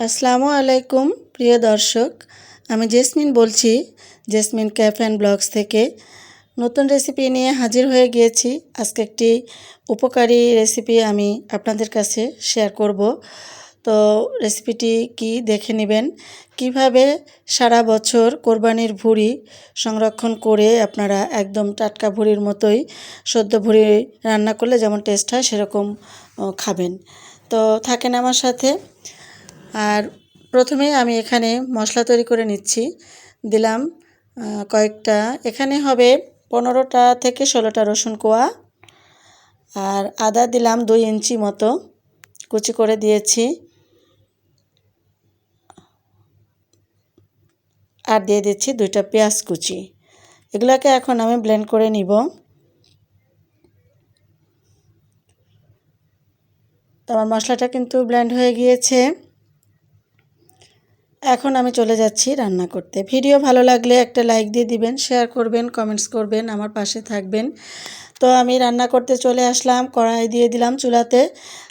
আসসালামু আলাইকুম, প্রিয় দর্শক। আমি জেসমিন বলছি, জেসমিন ক্যাফ অ্যান্ড ব্লগস থেকে। নতুন রেসিপি নিয়ে হাজির হয়ে গিয়েছি। আজকে একটি উপকারী রেসিপি আমি আপনাদের কাছে শেয়ার করব। তো রেসিপিটি কি দেখে নেবেন? কীভাবে সারা বছর কোরবানির ভুড়ি সংরক্ষণ করে আপনারা একদম টাটকা ভুড়ির মতোই সদ্য ভুড়ি রান্না করলে যেমন টেস্ট হয়, সেরকম খাবেন। তো থাকেন আমার সাথে। আর প্রথমে আমি এখানে মশলা তৈরি করে নিচ্ছি। দিলাম কয়েকটা, এখানে হবে পনেরোটা থেকে ষোলোটা রসুন কোয়া। আর আদা দিলাম দুই ইঞ্চি মতো, কুচি করে দিয়েছি। আর দিয়ে দিচ্ছি দুইটা পেঁয়াজ কুচি। এগুলোকে এখন আমি ব্লেন্ড করে নিব। আমার মশলাটা কিন্তু ব্লেন্ড হয়ে গিয়েছে। এখন আমি চলে যাচ্ছি রান্না করতে। ভিডিও ভালো লাগলে একটা লাইক দিয়ে দিবেন শেয়ার করবেন কমেন্টস করবেন, আমার পাশে থাকবেন। তো আমি রান্না করতে চলে আসলাম, কড়াই দিয়ে দিলাম চুলাতে,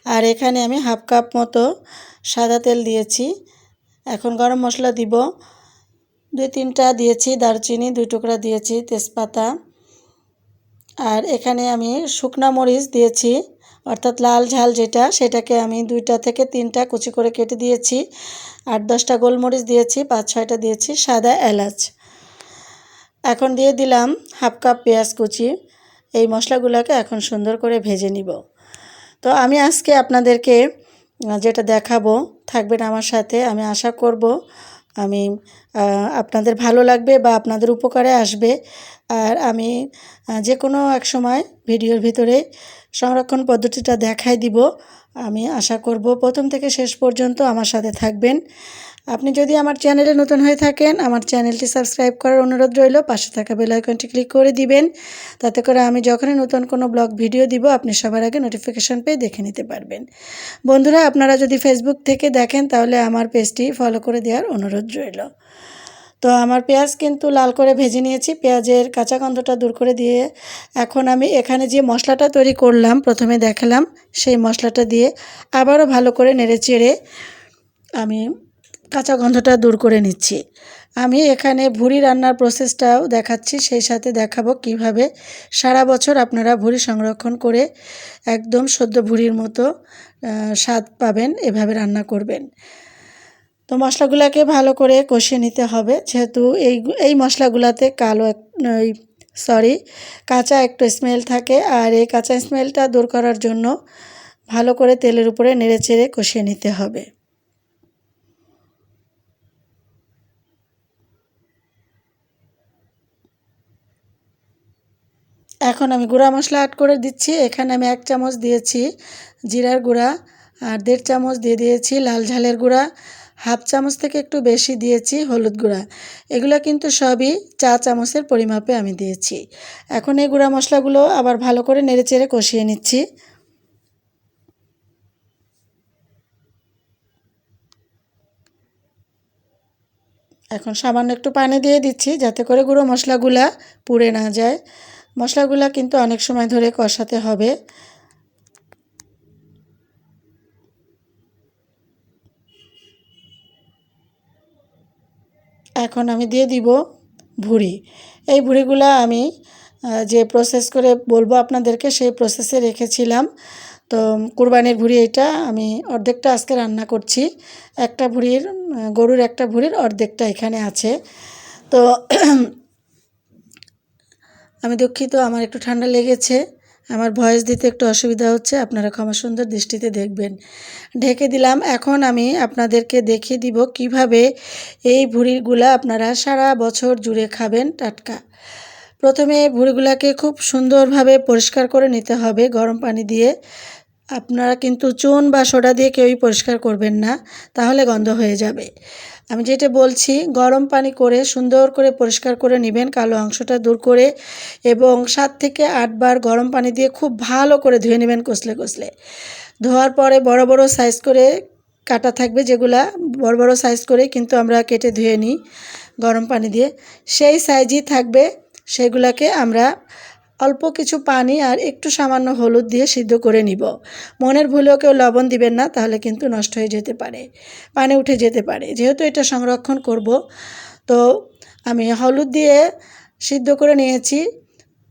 আর এখানে আমি হাফ কাপ মতো সাদা তেল দিয়েছি। এখন গরম মশলা দিব। দুই তিনটা দিয়েছি দারচিনি, দুই টুকরা দিয়েছি তেজপাতা। আর এখানে আমি শুকনা মরিচ দিয়েছি। অর্থাৎ লাল ঝাল যেটা, সেটাকে আমি দুইটা থেকে তিনটা কুচি করে কেটে দিয়েছি। আট দশটা গোলমরিচ দিয়েছি, পাঁচ ছয়টা দিয়েছি, সাদা এলাচ। এখন দিয়ে দিলাম হাফ কাপ পেঁয়াজ কুচি। এই মশলাগুলোকে এখন সুন্দর করে ভেজে নিব। তো আমি আজকে আপনাদেরকে যেটা দেখাবো, থাকবেন আমার সাথে, আমি আশা করব আমি আপনাদের ভালো লাগবে বা আপনাদের উপকারে আসবে। আর আমি যে কোনো এক সময় ভিডিওর ভিতরে সংরক্ষণ পদ্ধতিটা দেখাই দিব। আমি আশা করব প্রথম থেকে শেষ পর্যন্ত আমার সাথে থাকবেন। আপনি যদি আমার চ্যানেলে নতুন হয়ে থাকেন, আমার চ্যানেলটি সাবস্ক্রাইব করার অনুরোধ রইল। পাশে থাকা বেল আইকনটি ক্লিক করে দিবেন। তাতে করে আমি যখনই নতুন কোনো ব্লগ ভিডিও দিব, আপনি সবার আগে নোটিফিকেশন পেয়ে দেখে নিতে পারবেন। বন্ধুরা, আপনারা যদি ফেসবুক থেকে দেখেন, তাহলে আমার পেজটি ফলো করে দেওয়ার অনুরোধ রইল। তো আমার পেঁয়াজ কিন্তু লাল করে ভেজে নিয়েছি। পেঁয়াজের কাঁচা গন্ধটা দূর করে দিয়ে এখন আমি এখানে যে মশলাটা তৈরি করলাম, প্রথমে দেখালাম সেই মশলাটা দিয়ে আবারও ভালো করে নেড়ে চেড়ে আমি কাঁচা গন্ধটা দূর করে নিচ্ছি। আমি এখানে ভুড়ি রান্নার প্রসেসটাও দেখাচ্ছি, সেই সাথে দেখাবো কীভাবে সারা বছর আপনারা ভুড়ি সংরক্ষণ করে একদম সদ্য ভুড়ির মতো স্বাদ পাবেন, এভাবে রান্না করবেন। তো মশলাগুলোকে ভালো করে কষিয়ে নিতে হবে। যেহেতু এই এই মশলাগুলোতে কালো ওই সরি কাঁচা একটু স্মেল থাকে। আর এই কাঁচা স্মেলটা দূর করার জন্য ভালো করে তেলের উপরে নেড়ে চেড়ে কষিয়ে নিতে হবে। এখন আমি গুঁড়া মশলা অ্যাড করে দিচ্ছি। এখানে আমি এক চামচ দিয়েছি জিরার গুঁড়া আর দেড় চামচ দিয়ে দিয়েছি লাল ঝালের গুঁড়া। হাফ চামচ থেকে একটু বেশি দিয়েছি হলুদ গুঁড়া। এগুলো কিন্তু সবই চা চামচের পরিমাপে আমি দিয়েছি। এখন এই গুঁড়া মশলাগুলো আবার ভালো করে নেড়েচেড়ে কষিয়ে নিচ্ছি। এখন সামান্য একটু পানি দিয়ে দিচ্ছি যাতে করে গুঁড়ো মশলাগুলা পুড়ে না যায়। মশলাগুলা কিন্তু অনেক সময় ধরে কষাতে হবে। এখন আমি দিয়ে দিব ভুড়ি। এই ভুড়িগুলো আমি যে প্রসেস করে বলব আপনাদেরকে, সেই প্রসেসে রেখেছিলাম। তো কুরবানির ভুড়ি এটা আমি অর্ধেকটা আজকে রান্না করছি। একটা ভুড়ির গরুর একটা ভুড়ির অর্ধেকটা এখানে আছে। তো আমি দুঃখিত, আমার একটু ঠান্ডা লেগেছে। আমার ভয়েস দিতে একটু অসুবিধা হচ্ছে, আপনারা ক্ষমা সুন্দর দৃষ্টিতে দেখবেন। ঢেকে দিলাম, এখন আমি আপনাদেরকে দেখিয়ে দিব কীভাবে এই ভুঁড়িগুলা আপনারা সারা বছর জুড়ে খাবেন, টাটকা। প্রথমে ভুঁড়িগুলাকে খুব সুন্দরভাবে পরিষ্কার করে নিতে হবে, গরম পানি দিয়ে। আপনারা কিন্তু চুন বা সোডা দিয়ে কেউই পরিষ্কার করবেন না, তাহলে গন্ধ হয়ে যাবে। আমি যেটা বলছি, গরম পানি করে সুন্দর করে পরিষ্কার করে নেবেন কালো অংশটা দূর করে এবং সাত থেকে আটবার গরম পানি দিয়ে খুব ভালো করে ধুয়ে নেবেন কষলে কষলে। ধোয়ার পরে বড় বড় সাইজ করে কাটা থাকবে যেগুলা বড় বড় সাইজ করে কিন্তু আমরা কেটে ধুয়ে নিই গরম পানি দিয়ে। সেই সাইজই থাকবে, সেগুলাকে আমরা অল্প কিছু পানি আর একটু সামান্য হলুদ দিয়ে সিদ্ধ করে নিব। মনের ভুলেও কেউ লবণ দিবেন না, তাহলে কিন্তু নষ্ট হয়ে যেতে পারে, পানি উঠে যেতে পারে। যেহেতু এটা সংরক্ষণ করব, তো আমি হলুদ দিয়ে সিদ্ধ করে নিয়েছি।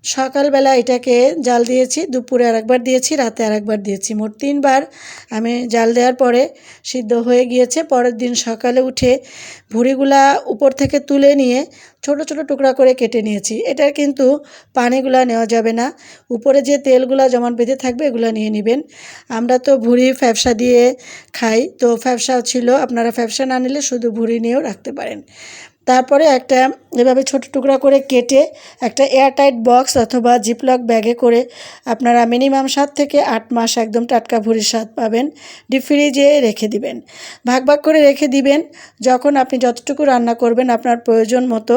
সকালবেলা এটাকে জাল দিয়েছি, দুপুরে আরেকবার দিয়েছি, রাতে আরেকবার দিয়েছি। মোট তিনবার আমি জাল দেওয়ার পরে সিদ্ধ হয়ে গিয়েছে। পরের দিন সকালে উঠে ভুঁড়িগুলা উপর থেকে তুলে নিয়ে ছোট ছোট টুকরা করে কেটে নিয়েছি। এটার কিন্তু পানিগুলা নেওয়া যাবে না। উপরে যে তেলগুলা যেমন বেঁধে থাকবে, এগুলো নিয়ে নেবেন। আমরা তো ভুঁড়ি ফ্যাপসা দিয়ে খাই, তো ফ্যাপসাও ছিল, আপনারা ফ্যাপসা না নিলে শুধু ভুঁড়ি নিয়েও রাখতে পারেন। তারপরে একটা এভাবে ছোট টুকরা করে কেটে একটা এয়ারটাইট বক্স অথবা জিপলক ব্যাগে করে আপনারা মিনিমাম সাত থেকে আট মাস একদম টাটকা ভুঁড়ির স্বাদ পাবেন। ডিপ ফ্রিজে রেখে দিবেন। ভাগ ভাগ করে রেখে দিবেন। যখন আপনি যতটুকু রান্না করবেন আপনার প্রয়োজন মতো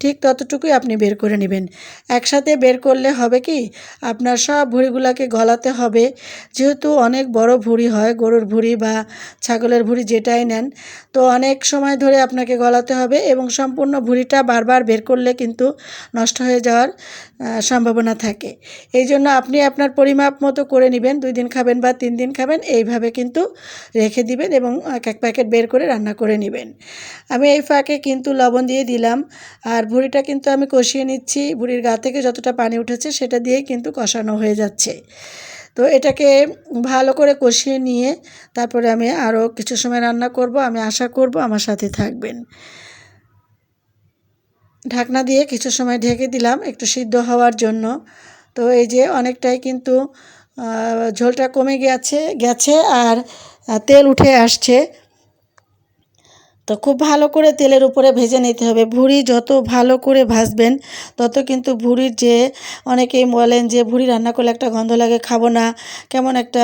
ঠিক ততটুকুই আপনি বের করে নেবেন। একসাথে বের করলে হবে কি? আপনার সব ভুঁড়িগুলোকে গলাতে হবে। যেহেতু অনেক বড় ভুঁড়ি হয়, গরুর ভুঁড়ি বা ছাগলের ভুঁড়ি যেটাই নেন, তো অনেক সময় ধরে আপনাকে গলাতে হবে এবং সম্পূর্ণ ভুঁড়িটা বারবার বের করলে কিন্তু নষ্ট হয়ে যাওয়ার সম্ভাবনা থাকে। এই জন্য আপনি আপনার পরিমাপ মতো করে নেবেন, দুই দিন খাবেন বা তিন দিন খাবেন, এইভাবে কিন্তু রেখে দিবেন এবং এক এক প্যাকেট বের করে রান্না করে নেবেন। আমি এই ফাঁকে কিন্তু লবণ দিয়ে দিলাম, আর ভুঁড়িটা কিন্তু আমি কষিয়ে নিচ্ছি। ভুঁড়ির গা থেকে যতটা পানি উঠেছে সেটা দিয়েই কিন্তু কষানো হয়ে যাচ্ছে। তো এটাকে ভালো করে কষিয়ে নিয়ে তারপরে আমি আরও কিছু সময় রান্না করব। আমি আশা করব আমার সাথে থাকবেন। ঢাকনা দিয়ে কিছু সময় ঢেকে দিলাম একটু সিদ্ধ হওয়ার জন্য। তো এই যে অনেকটাই কিন্তু ঝোলটা কমে গেছে গেছে আর তেল উঠে আসছে। তো খুব ভালো করে তেলের উপরে ভেজে নিতে হবে। ভুঁড়ি যত ভালো করে ভাজবেন, তত কিন্তু ভুঁড়ির যে, অনেকেই বলেন যে ভুঁড়ি রান্না করলে একটা গন্ধ লাগে, খাব না, কেমন একটা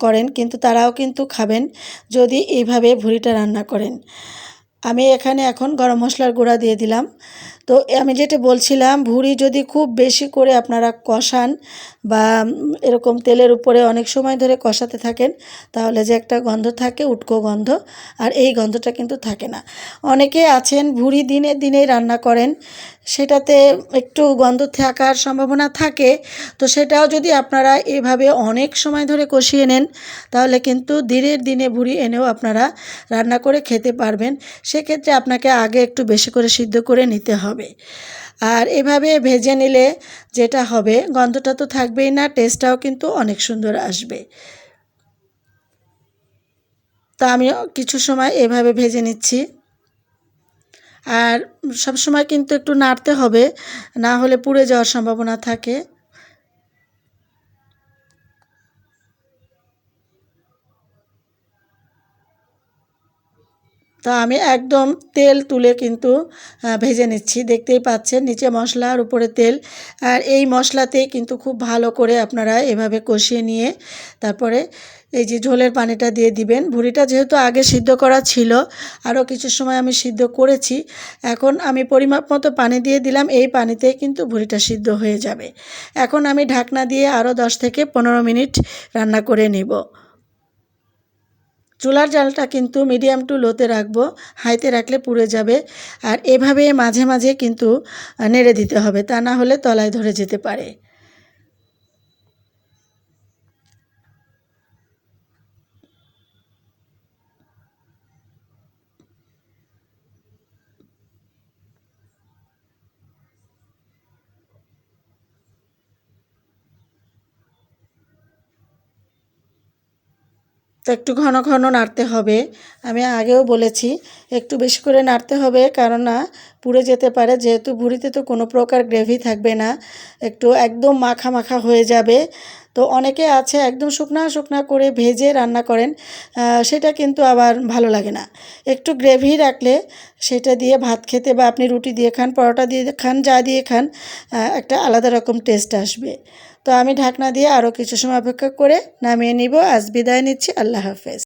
করেন, কিন্তু তারাও কিন্তু খাবেন যদি এইভাবে ভুঁড়িটা রান্না করেন। আমি এখানে এখন গরম মশলার গুঁড়া দিয়ে দিলাম। তো আমি যেটা বলছিলাম, ভুঁড়ি যদি খুব বেশি করে আপনারা কষান বা এরকম তেলের উপরে অনেক সময় ধরে কষাতে থাকেন, তাহলে যে একটা গন্ধ থাকে, উটকো গন্ধ, আর এই গন্ধটা কিন্তু থাকে না। অনেকে আছেন, ভুঁড়ি দিনে দিনেই রান্না করেন, সেটাতে একটু গন্ধ থাকার সম্ভাবনা থাকে, তো সেটাও যদি আপনারা এভাবে অনেক সময় ধরে কষিয়ে নেন, তাহলে কিন্তু দিনের দিনে ভুঁড়ি এনেও আপনারা রান্না করে খেতে পারবেন। সেক্ষেত্রে আপনাকে আগে একটু বেশি করে সিদ্ধ করে নিতে হবে। আর এভাবে ভেজে নিলে যেটা হবে, গন্ধটা তো থাকবেই না টেস্টটাও কিন্তু অনেক সুন্দর আসবে। তো আমি কিছু সময় এভাবে ভেজে নিচ্ছি। আর সবসময় কিন্তু একটু নাড়তে হবে, না হলে পুড়ে যাওয়ার সম্ভাবনা থাকে। তা আমি একদম তেল তুলে কিন্তু ভেজে নিচ্ছি। দেখতেই পাচ্ছেন, নিচে মশলা আর উপরে তেল। আর এই মশলাতেই কিন্তু খুব ভালো করে আপনারা এভাবে কষিয়ে নিয়ে তারপরে এই যে ঝোলের পানিটা দিয়ে দিবেন। ভুঁড়িটা যেহেতু আগে সিদ্ধ করা ছিল, আরও কিছু সময় আমি সিদ্ধ করেছি। এখন আমি পরিমাপ মতো পানি দিয়ে দিলাম, এই পানিতেই কিন্তু ভুঁড়িটা সিদ্ধ হয়ে যাবে। এখন আমি ঢাকনা দিয়ে আরও দশ থেকে পনেরো মিনিট রান্না করে নিব। চুলার জালটা কিন্তু মিডিয়াম টু লোতে রাখব হাইতে রাখলে পুড়ে যাবে আর এভাবে মাঝে মাঝে কিন্তু নেড়ে দিতে হবে। তা না হলে তলায় ধরে যেতে পারে। তো একটু ঘন ঘন নাড়তে হবে। আমি আগেও বলেছি, একটু বেশি করে নাড়তে হবে কারণ না, পুড়ে যেতে পারে। যেহেতু ভুঁড়িতে তো কোনো প্রকার গ্রেভি থাকবে না, একটু একদম মাখা মাখা হয়ে যাবে। তো অনেকে আছে একদম শুকনা শুকনা করে ভেজে রান্না করেন সেটা কিন্তু আবার ভালো লাগে না। একটু গ্রেভি রাখলে সেটা দিয়ে ভাত খেতে বা আপনি রুটি দিয়ে খান, পরোটা দিয়ে খান, যা দিয়ে খান একটা আলাদা রকম টেস্ট আসবে। তো আমি ঢাকনা দিয়ে আরও কিছু সময় অপেক্ষা করে নামিয়ে নিব। আজ বিদায় নিচ্ছি। আল্লাহ হাফেজ।